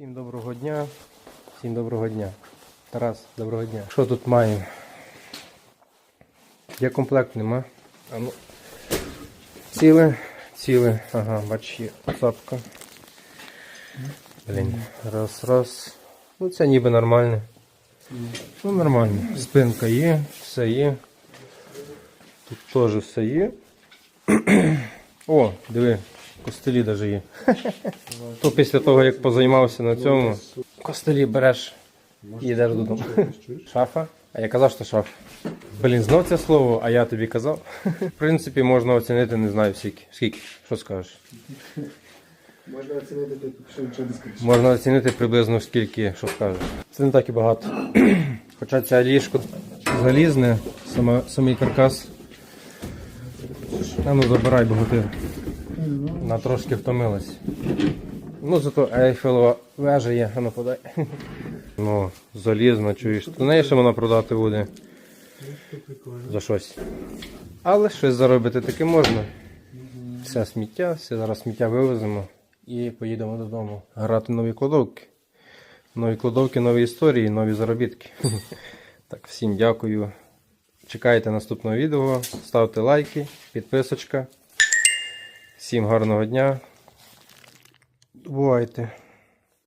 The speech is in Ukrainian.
Всім доброго дня. Всім доброго дня. Тарас, доброго дня. Що тут маємо? Є комплект нема. А ну. Ціле, ціле. Ага, бач, є цапка. Блін. Раз, раз. Ну це ніби нормально. Ну нормально. Спинка є, все є. Тут теж все є. О, диви, костелі навіть є. То після того, як позаймався на цьому, костелі береш і йдеш додому. Шафа? А я казав, що шафа. Блін, знов це слово, а я тобі казав. В принципі, можна оцінити, не знаю скільки. Скільки? Що скажеш? Можна оцінити якщо нічого не скажеш. Можна оцінити приблизно скільки, що скажеш. Це не так і багато. Хоча ця ліжко залізне, сама, самий каркас. А ну забирай, бо ти вона трошки втомилась. Ну зато Ейфелова вежа є, а ну подай. Ну, залізна, чуєш. Ти знаєш, що вона продати буде за щось. Але щось заробити таки можна. Все сміття, все зараз сміття вивеземо і поїдемо додому. Грати нові кладовки. Нові кладовки, нові історії, нові заробітки. Так, всім дякую. Чекайте наступного відео, ставте лайки, підписочка. Всім гарного дня. Бувайте.